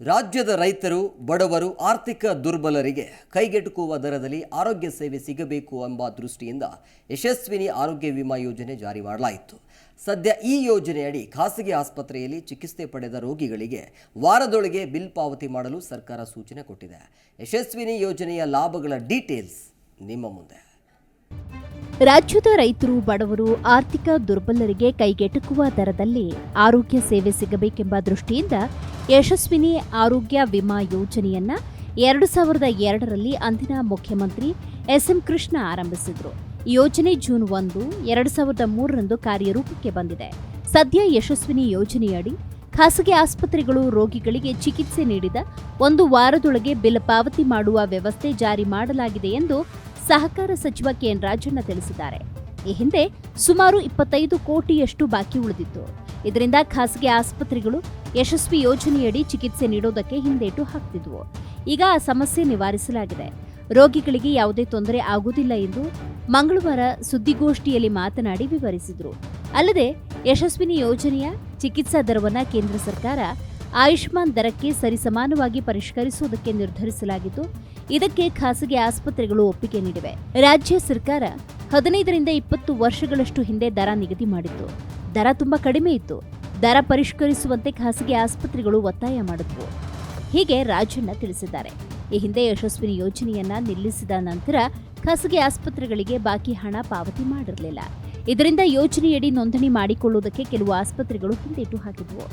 ರಾಜ್ಯದ ರೈತರು, ಬಡವರು, ಆರ್ಥಿಕ ದುರ್ಬಲರಿಗೆ ಕೈಗೆಟುಕುವ ದರದಲ್ಲಿ ಆರೋಗ್ಯ ಸೇವೆ ಸಿಗಬೇಕು ಎಂಬ ದೃಷ್ಟಿಯಿಂದ ಯಶಸ್ವಿನಿ ಆರೋಗ್ಯ ವಿಮಾ ಯೋಜನೆ ಜಾರಿ ಮಾಡಲಾಯಿತು. ಸದ್ಯ ಈ ಯೋಜನೆಯಡಿ ಖಾಸಗಿ ಆಸ್ಪತ್ರೆಯಲ್ಲಿ ಚಿಕಿತ್ಸೆ ಪಡೆದ ರೋಗಿಗಳಿಗೆ ವಾರದೊಳಗೆ ಬಿಲ್ ಪಾವತಿ ಮಾಡಲು ಸರ್ಕಾರ ಸೂಚನೆ ಕೊಟ್ಟಿದೆ. ಯಶಸ್ವಿನಿ ಯೋಜನೆಯ ಲಾಭಗಳ ಡೀಟೇಲ್ಸ್ ನಿಮ್ಮ ಮುಂದೆ. ರಾಜ್ಯದ ರೈತರು, ಬಡವರು, ಆರ್ಥಿಕ ದುರ್ಬಲರಿಗೆ ಕೈಗೆಟುಕುವ ದರದಲ್ಲಿ ಆರೋಗ್ಯ ಸೇವೆ ಸಿಗಬೇಕೆಂಬ ದೃಷ್ಟಿಯಿಂದ ಯಶಸ್ವಿನಿ ಆರೋಗ್ಯ ವಿಮಾ ಯೋಜನೆಯನ್ನ ಎರಡು ಸಾವಿರದ ಎರಡರಲ್ಲಿ ಅಂದಿನ ಮುಖ್ಯಮಂತ್ರಿ ಎಸ್ಎಂ ಕೃಷ್ಣ ಆರಂಭಿಸಿದ್ರು. ಯೋಜನೆ ಜೂನ್ ಒಂದು, ಎರಡು ಸಾವಿರದ ಮೂರರಂದು ಕಾರ್ಯರೂಪಕ್ಕೆ ಬಂದಿದೆ. ಸದ್ಯ ಯಶಸ್ವಿನಿ ಯೋಜನೆಯಡಿ ಖಾಸಗಿ ಆಸ್ಪತ್ರೆಗಳು ರೋಗಿಗಳಿಗೆ ಚಿಕಿತ್ಸೆ ನೀಡಿದ ಒಂದು ವಾರದೊಳಗೆ ಬಿಲ್ ಪಾವತಿ ಮಾಡುವ ವ್ಯವಸ್ಥೆ ಜಾರಿ ಮಾಡಲಾಗಿದೆ ಎಂದು ಸಹಕಾರ ಸಚಿವ ಕೆಎನ್ ರಾಜಣ್ಣ ತಿಳಿಸಿದ್ದಾರೆ. ಈ ಹಿಂದೆ ಸುಮಾರು ಇಪ್ಪತ್ತೈದು ಕೋಟಿಯಷ್ಟು ಬಾಕಿ ಉಳಿದಿತ್ತು. ಇದರಿಂದ ಖಾಸಗಿ ಆಸ್ಪತ್ರೆಗಳು ಯಶಸ್ವಿ ಯೋಜನೆಯಡಿ ಚಿಕಿತ್ಸೆ ನೀಡೋದಕ್ಕೆ ಹಿಂದೇಟು ಹಾಕ್ತಿದ್ವು. ಈಗ ಆ ಸಮಸ್ಯೆ ನಿವಾರಿಸಲಾಗಿದೆ. ರೋಗಿಗಳಿಗೆ ಯಾವುದೇ ತೊಂದರೆ ಆಗುವುದಿಲ್ಲ ಎಂದು ಮಂಗಳವಾರ ಸುದ್ದಿಗೋಷ್ಠಿಯಲ್ಲಿ ಮಾತನಾಡಿ ವಿವರಿಸಿದರು. ಅಲ್ಲದೆ ಯಶಸ್ವಿನಿ ಯೋಜನೆಯ ಚಿಕಿತ್ಸಾ ದರವನ್ನು ಕೇಂದ್ರ ಸರ್ಕಾರ ಆಯುಷ್ಮಾನ್ ದರಕ್ಕೆ ಸರಿಸಮಾನವಾಗಿ ಪರಿಷ್ಕರಿಸುವುದಕ್ಕೆ ನಿರ್ಧರಿಸಲಾಗಿದ್ದು, ಇದಕ್ಕೆ ಖಾಸಗಿ ಆಸ್ಪತ್ರೆಗಳು ಒಪ್ಪಿಗೆ ನೀಡಿವೆ. ರಾಜ್ಯ ಸರ್ಕಾರ ಹದಿನೈದರಿಂದ ಇಪ್ಪತ್ತು ವರ್ಷಗಳಷ್ಟು ಹಿಂದೆ ದರ ನಿಗದಿ ಮಾಡಿತ್ತು. ದರ ತುಂಬಾ ಕಡಿಮೆ ಇತ್ತು. ದರ ಪರಿಷ್ಕರಿಸುವಂತೆ ಖಾಸಗಿ ಆಸ್ಪತ್ರೆಗಳು ಒತ್ತಾಯ ಮಾಡಿದ್ವು. ಹೀಗೆ ರಾಜಣ್ಣ ತಿಳಿಸಿದ್ದಾರೆ. ಈ ಹಿಂದೆ ಯಶಸ್ವಿನಿ ಯೋಜನೆಯನ್ನ ನಿಲ್ಲಿಸಿದ ನಂತರ ಖಾಸಗಿ ಆಸ್ಪತ್ರೆಗಳಿಗೆ ಬಾಕಿ ಹಣ ಪಾವತಿ ಮಾಡಿರಲಿಲ್ಲ. ಇದರಿಂದ ಯೋಜನೆಯಡಿ ನೋಂದಣಿ ಮಾಡಿಕೊಳ್ಳುವುದಕ್ಕೆ ಕೆಲವು ಆಸ್ಪತ್ರೆಗಳು ಹಿಂದೇಟು ಹಾಕಿದ್ವು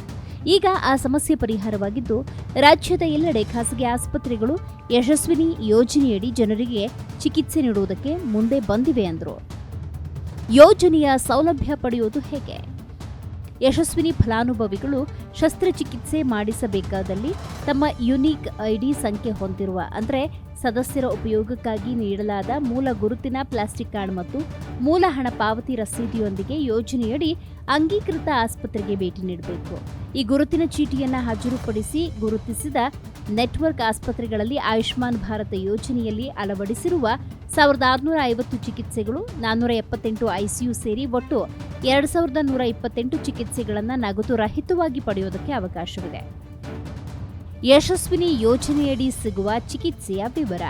ಈಗ ಆ ಸಮಸ್ಯೆ ಪರಿಹಾರವಾಗಿದ್ದು, ರಾಜ್ಯದ ಎಲ್ಲೆಡೆ ಖಾಸಗಿ ಆಸ್ಪತ್ರೆಗಳು ಯಶಸ್ವಿನಿ ಯೋಜನೆಯಡಿ ಜನರಿಗೆ ಚಿಕಿತ್ಸೆ ನೀಡುವುದಕ್ಕೆ ಮುಂದೆ ಬಂದಿವೆ ಎಂದರು ಯೋಜನೆಯ ಸೌಲಭ್ಯ ಪಡೆಯುವುದು ಹೇಗೆ? ಯಶಸ್ವಿನಿ ಫಲಾನುಭವಿಗಳು ಶಸ್ತ್ರಚಿಕಿತ್ಸೆ ಮಾಡಿಸಬೇಕಾದಲ್ಲಿ ತಮ್ಮ ಯುನೀಕ್ ಐಡಿ ಸಂಖ್ಯೆ ಹೊಂದಿರುವ, ಅಂದರೆ ಸದಸ್ಯರ ಉಪಯೋಗಕ್ಕಾಗಿ ನೀಡಲಾದ ಮೂಲ ಗುರುತಿನ ಪ್ಲಾಸ್ಟಿಕ್ ಕಾರ್ಡ್ ಮತ್ತು ಮೂಲ ಹಣ ಪಾವತಿ ರಸೀದಿಯೊಂದಿಗೆ ಯೋಜನೆಯಡಿ ಅಂಗೀಕೃತ ಆಸ್ಪತ್ರೆಗೆ ಭೇಟಿ ನೀಡಬೇಕು. ಈ ಗುರುತಿನ ಚೀಟಿಯನ್ನು ಹಾಜರುಪಡಿಸಿ ಗುರುತಿಸಿದ ನೆಟ್ವರ್ಕ್ ಆಸ್ಪತ್ರೆಗಳಲ್ಲಿ ಆಯುಷ್ಮಾನ್ ಭಾರತ ಯೋಜನೆಯಲ್ಲಿ ಅಳವಡಿಸಿರುವ ಸಾವಿರದ ಆರುನೂರ ಐವತ್ತು ಚಿಕಿತ್ಸೆಗಳು ನಾನ್ನೂರ ಎಪ್ಪತ್ತೆಂಟು ಐಸಿಯು ಸೇರಿ ಒಟ್ಟು ಎರಡು ಸಾವಿರದ ನೂರ ಇಪ್ಪತ್ತೆಂಟು ಚಿಕಿತ್ಸೆಗಳನ್ನು ನಗದು ರಹಿತವಾಗಿ ಪಡೆಯೋದಕ್ಕೆ ಅವಕಾಶವಿದೆ. ಯಶಸ್ವಿನಿ ಯೋಜನೆಯಡಿ ಸಿಗುವ ಚಿಕಿತ್ಸೆಯ ವಿವರ.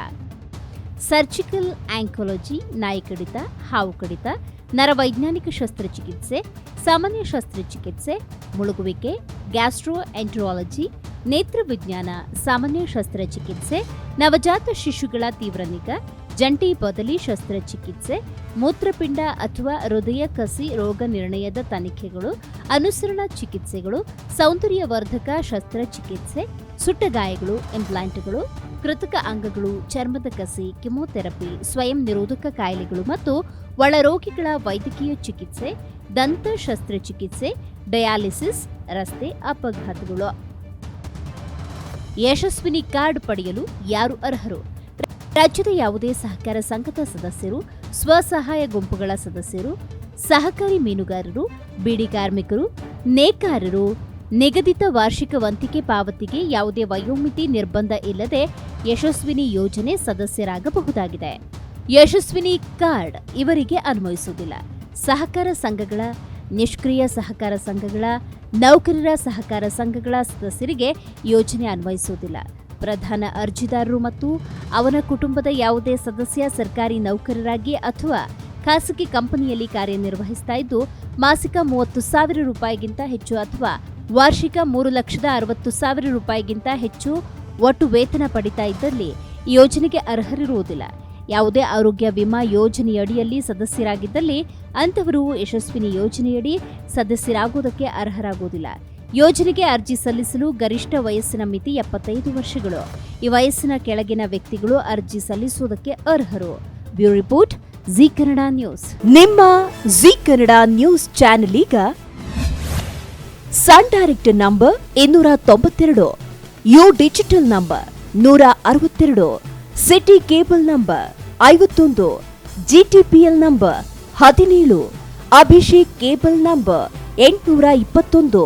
ಸರ್ಜಿಕಲ್ ಆಂಕೋಲಜಿ ನಾಯಿ ಕಡಿತ ಹಾವು ಕಡಿತ ನರವೈಜ್ಞಾನಿಕ ಶಸ್ತ್ರಚಿಕಿತ್ಸೆ, ಸಾಮಾನ್ಯ ಶಸ್ತ್ರಚಿಕಿತ್ಸೆ, ಮುಳುಗುವಿಕೆ ಗ್ಯಾಸ್ಟ್ರೋ ಎಂಟ್ರಾಲಜಿ ನೇತ್ರವಿಜ್ಞಾನ, ಸಾಮಾನ್ಯ ಶಸ್ತ್ರಚಿಕಿತ್ಸೆ, ನವಜಾತ ಶಿಶುಗಳ ತೀವ್ರ ನಿಗಾ ಜಂಟಿ ಬದಲಿ ಶಸ್ತ್ರಚಿಕಿತ್ಸೆ, ಮೂತ್ರಪಿಂಡ ಅಥವಾ ಹೃದಯ ಕಸಿ ರೋಗ ನಿರ್ಣಯದ ತನಿಖೆಗಳು, ಅನುಸರಣಾ ಚಿಕಿತ್ಸೆಗಳು, ಸೌಂದರ್ಯವರ್ಧಕ ಶಸ್ತ್ರಚಿಕಿತ್ಸೆ, ಸುಟ್ಟ ಗಾಯಗಳು ಇಂಪ್ಲಾಂಟ್ಗಳು ಕೃತಕ ಅಂಗಗಳು, ಚರ್ಮದ ಕಸಿ, ಕಿಮೋಥೆರಪಿ, ಸ್ವಯಂ ನಿರೋಧಕ ಕಾಯಿಲೆಗಳು ಮತ್ತು ಒಳರೋಗಿಗಳ ವೈದ್ಯಕೀಯ ಚಿಕಿತ್ಸೆ, ದಂತ ಶಸ್ತ್ರಚಿಕಿತ್ಸೆ, ಡಯಾಲಿಸಿಸ್, ರಸ್ತೆ ಅಪಘಾತಗಳು. ಯಶಸ್ವಿನಿ ಕಾರ್ಡ್ ಪಡೆಯಲು ಯಾರು ಅರ್ಹರು? ರಾಜ್ಯದ ಯಾವುದೇ ಸಹಕಾರ ಸಂಘದ ಸದಸ್ಯರು, ಸ್ವಸಹಾಯ ಗುಂಪುಗಳ ಸದಸ್ಯರು, ಸಹಕಾರಿ ಮೀನುಗಾರರು, ಬೀಡಿ ಕಾರ್ಮಿಕರು, ನೇಕಾರರು, ನಿಗದಿತ ವಾರ್ಷಿಕ ವಂತಿಕೆ ಪಾವತಿಗೆ ಯಾವುದೇ ವಯೋಮಿತಿ ನಿರ್ಬಂಧ ಇಲ್ಲದೆ ಯಶಸ್ವಿನಿ ಯೋಜನೆ ಸದಸ್ಯರಾಗಬಹುದಾಗಿದೆ. ಯಶಸ್ವಿನಿ ಕಾರ್ಡ್ ಇವರಿಗೆ ಅನ್ವಯಿಸುವುದಿಲ್ಲ. ಸಹಕಾರ ಸಂಘಗಳ, ನಿಷ್ಕ್ರಿಯ ಸಹಕಾರ ಸಂಘಗಳ, ನೌಕರರ ಸಹಕಾರ ಸಂಘಗಳ ಸದಸ್ಯರಿಗೆ ಯೋಜನೆ ಅನ್ವಯಿಸುವುದಿಲ್ಲ. ಪ್ರಧಾನ ಅರ್ಜಿದಾರರು ಮತ್ತು ಅವನ ಕುಟುಂಬದ ಯಾವುದೇ ಸದಸ್ಯ, ಸರ್ಕಾರಿ ನೌಕರರಾಗಿ ಅಥವಾ ಖಾಸಗಿ ಕಂಪನಿಯಲ್ಲಿ ಕಾರ್ಯನಿರ್ವಹಿಸ್ತಾ ಇದ್ದು, ಮಾಸಿಕ ಮೂವತ್ತು ಸಾವಿರ ರೂಪಾಯಿಗಿಂತ ಹೆಚ್ಚು ಅಥವಾ ವಾರ್ಷಿಕ ಮೂರು ಲಕ್ಷದ ಅರವತ್ತು ಸಾವಿರ ರೂಪಾಯಿಗಿಂತ ಹೆಚ್ಚು ಒಟ್ಟು ವೇತನ ಪಡಿತಾ ಇದ್ದಲ್ಲಿ ಈ ಯೋಜನೆಗೆ ಅರ್ಹರಿರುವುದಿಲ್ಲ. ಯಾವುದೇ ಆರೋಗ್ಯ ವಿಮಾ ಯೋಜನೆಯಡಿಯಲ್ಲಿ ಸದಸ್ಯರಾಗಿದ್ದಲ್ಲಿ ಅಂಥವರು ಯಶಸ್ವಿನಿ ಯೋಜನೆಯಡಿ ಸದಸ್ಯರಾಗುವುದಕ್ಕೆ ಅರ್ಹರಾಗುವುದಿಲ್ಲ. ಯೋಜನೆಗೆ ಅರ್ಜಿ ಸಲ್ಲಿಸಲು ಗರಿಷ್ಠ ವಯಸ್ಸಿನ ಮಿತಿ ಎಪ್ಪತ್ತೈದು ವರ್ಷಗಳು. ಈ ವಯಸ್ಸಿನ ಕೆಳಗಿನ ವ್ಯಕ್ತಿಗಳು ಅರ್ಜಿ ಸಲ್ಲಿಸುವುದಕ್ಕೆ ಅರ್ಹರು. Bureau report, Zee Kannada news. ನಿಮ್ಮ ಜಿ ಕನ್ನಡ ನ್ಯೂಸ್ ಚಾನೆಲ್ ಈಗ ಸನ್ ಡೈರೆಕ್ಟ್ ನಂಬರ್ ಇನ್ನೂರ ತೊಂಬತ್ತೆರಡು, ಯು ಡಿಜಿಟಲ್ ನಂಬರ್ ನೂರ ಅರವತ್ತೆರಡು, ಸಿಟಿ ಕೇಬಲ್ ನಂಬರ್ ಐವತ್ತೊಂದು, ಜಿಟಿಪಿಎಲ್ ನಂಬರ್ ಹದಿನೇಳು, ಅಭಿಷೇಕ್ ಕೇಬಲ್ ನಂಬರ್ ಎಂಟುನೂರ ಇಪ್ಪತ್ತೊಂದು.